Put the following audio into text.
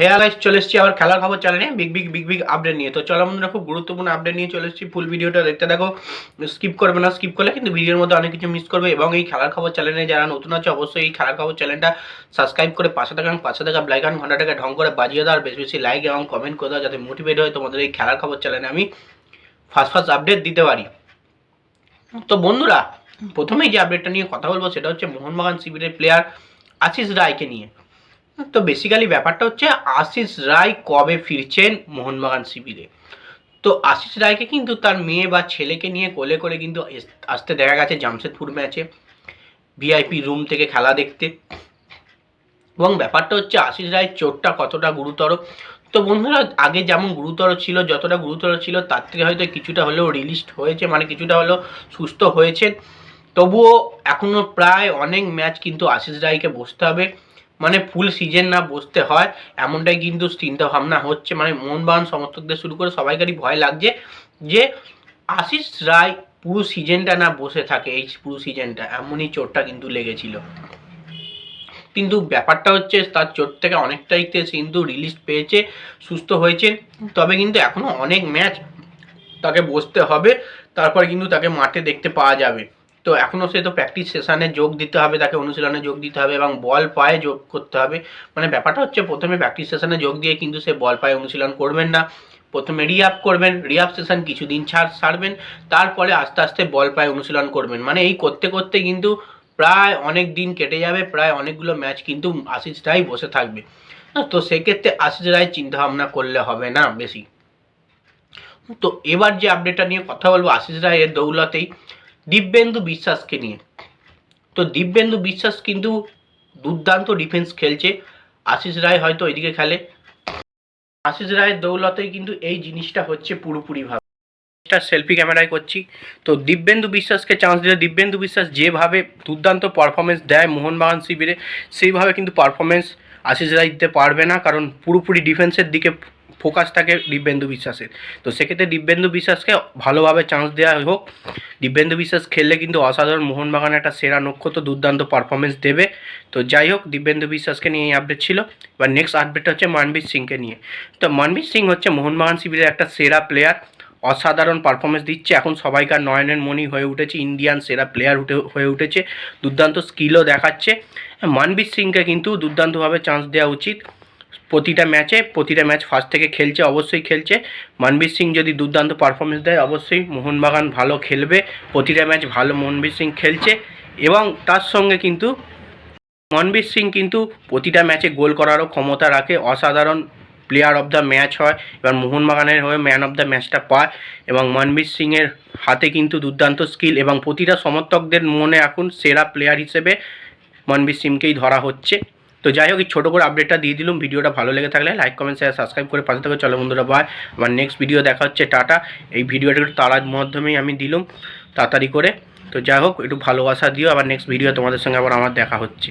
হেয়া গাইস চলে এসেছি আবার খেলার খবর চ্যানেলে big big big big update নিয়ে। তো চলো বন্ধুরা, খুব গুরুত্বপূর্ণ আপডেট নিয়ে চলে এসেছি। ফুল ভিডিওটা দেখতে দেখো স্কিপ করবে না স্কিপ করলে কিন্তু ভিডিওর মধ্যে অনেক কিছু মিস করবে। এবং এই খেলার খবর চ্যানেলে যারা নতুন আছে, অবশ্যই এই খেলার খবর চ্যানেলটা সাবস্ক্রাইব করে পাশে থাকা পাশে থাকা ব্লাইকান ঘন্টাটাকে ঢং করে বাজিয়ে দাও। আর বেশি বেশি লাইক এবং কমেন্ট করে দাও, যাতে মোটিভেট হয় তোমাদের এই খেলার খবর চ্যানেলে আমি ফার্স্ট ফার্স্ট আপডেট দিতে পারি। তো বন্ধুরা, প্রথমেই যে আপডেটটা নিয়ে কথা বলব, সেটা হচ্ছে মোহনবাগান শিবিরের প্লেয়ার আশিস রায়কে নিয়ে। তো বেসিক্যালি ব্যাপারটা হচ্ছে আশিস রায় কবে ফিরছেন মোহনবাগান শিবিরে তো? আশিস রায়কে কিন্তু তার মেয়ে বা ছেলেকে নিয়ে কোলে করে কিন্তু আসতে দেখা গেছে জামশেদপুর ম্যাচে ভিআইপি রুম থেকে খেলা দেখতে। এবং ব্যাপারটা হচ্ছে আশিস রায়ের চোটটা কতটা গুরুতর? তো বন্ধুরা, আগে যেমন গুরুতর ছিল, যতটা গুরুতর ছিল, তার থেকে হয়তো কিছুটা হলেও রিলিজড হয়েছে মানে কিছুটা হলেও সুস্থ হয়েছে। তবুও এখনও প্রায় অনেক ম্যাচ কিন্তু আশিস রায়কে বসতে হবে। মানে ফুল সিজন না বসতে হয়, এমনটাই কিন্তু চিন্তা ভাবনা হচ্ছে। মানে মোহনবাগান সমর্থকদের শুরু করে সবাইকারই ভয় লাগছে যে আশিস রায় পুরো সিজনটা না বসে থাকে, এই পুরো সিজনটা এমনই চোটটা কিন্তু লেগেছিল। কিন্তু ব্যাপারটা হচ্ছে তার চোট থেকে অনেকটাই কিন্তু রিলিজ পেয়েছে, সুস্থ হয়েছে। তবে কিন্তু এখনও অনেক ম্যাচ তাকে বসতে হবে, তারপর কিন্তু তাকে মাঠে দেখতে পাওয়া যাবে। তো এখনও সে তো প্র্যাকটিস সেশানে যোগ দিতে হবে, তাকে অনুশীলনে যোগ দিতে হবে এবং বল পায়ে যোগ করতে হবে। মানে ব্যাপারটা হচ্ছে প্রথমে প্র্যাকটিস সেশানে যোগ দিয়ে কিন্তু সে বল পায়ে অনুশীলন করবেন না। প্রথমে রিয়াপ করবেন রিয়াপ সেশন কিছুদিন ছাড় ছাড়বেন তারপরে আস্তে আস্তে বল পায়ে অনুশীলন করবেন। মানে এই করতে করতে কিন্তু প্রায় অনেক দিন কেটে যাবে, প্রায় অনেকগুলো ম্যাচ কিন্তু আশিস রায় বসে থাকবে। তো সেক্ষেত্রে আশিস রায় চিন্তা ভাবনা করলে হবে না বেশি। তো এবার যে আপডেটটা নিয়ে কথা বলব, আশিস রায়ের দৌলতেই দিব্যেন্দু বিশ্বাসকে নিয়ে। তো দিব্যেন্দু বিশ্বাস কিন্তু দুর্দান্ত ডিফেন্স খেলছে। আশিস রায় হয়তো ওইদিকে খেলে। আশিস রায়ের দৌলতেই কিন্তু এই জিনিসটা হচ্ছে পুরোপুরিভাবে। এটা সেলফি ক্যামেরায় করছি। তো দিব্যেন্দু বিশ্বাসকে চান্স দিলে দিব্যেন্দু বিশ্বাস যেভাবে দুর্দান্ত পারফরমেন্স দেয় মোহনবাগান শিবিরে, সেইভাবে কিন্তু পারফরমেন্স আশিস রায় দিতে পারবে না। কারণ পুরোপুরি ডিফেন্সের দিকে ফোকাস থাকে দিব্যেন্দু বিশ্বাসের। তো সেক্ষেত্রে দিব্যেন্দু বিশ্বাসকে ভালোভাবে চান্স দেওয়া হোক। দিব্যেন্দু বিশ্বাস খেললে কিন্তু অসাধারণ মোহনবাগান একটা সেরা নক্ষত্র দুর্দান্ত পারফরমেন্স দেবে। তো যাই হোক, দিব্যেন্দু বিশ্বাসকে নিয়ে এই আপডেট ছিল। এবার নেক্সট আপডেটটা হচ্ছে মানবীর সিংকে নিয়ে। তো মানবীর সিং হচ্ছে মোহনবাগান শিবিরের একটা সেরা প্লেয়ার অসাধারণ পারফরমেন্স দিচ্ছে। এখন সবাইকার নয়নের মণি হয়ে উঠেছে। ইন্ডিয়ান সেরা প্লেয়ার উঠে, হয়ে উঠেছে। দুর্দান্ত স্কিলও দেখাচ্ছে। মানবীর সিংকে কিন্তু দুর্দান্তভাবে চান্স দেওয়া উচিত। প্রতিটা ম্যাচে, প্রতিটা ম্যাচ ফার্স্ট থেকে খেলছে, অবশ্যই খেলছে। মনবীর সিং যদি দুর্দান্ত পারফরমেন্স দেয়, অবশ্যই মোহনবাগান ভালো খেলবে। প্রতিটা ম্যাচ ভালো মনবীর সিং খেলছে। এবং তার সঙ্গে কিন্তু মনবীর সিং কিন্তু প্রতিটা ম্যাচে গোল করারও ক্ষমতা রাখে। অসাধারণ প্লেয়ার অফ দ্য ম্যাচ হয়। এবার মোহনবাগানের হয়ে ম্যান অফ দ্য ম্যাচটা পায়। এবং মনবীর সিংয়ের হাতে কিন্তু দুর্দান্ত স্কিল এবং প্রতিটা সমর্থকদের মনে এখন সেরা প্লেয়ার হিসেবে মনবীর সিংকেই ধরা হচ্ছে। তো যাই হোক ছোটো করে আপডেটটা দিয়ে দিলাম। ভিডিওটা ভালো লেগে থাকলে লাইক কমেন্ট শেয়ার সাবস্ক্রাইব করে পাশে থাকো। চলো বন্ধুরা বাই আমার নেক্সট ভিডিও দেখা হচ্ছে। টাটা। এই ভিডিওটা একটু তারার মাধ্যমেই আমি দিলাম তাড়াতাড়ি করে। তো যাই হোক, একটু ভালোবাসা দিও। আবার নেক্সট ভিডিও তোমাদের সঙ্গে আবার আমার দেখা হচ্ছে।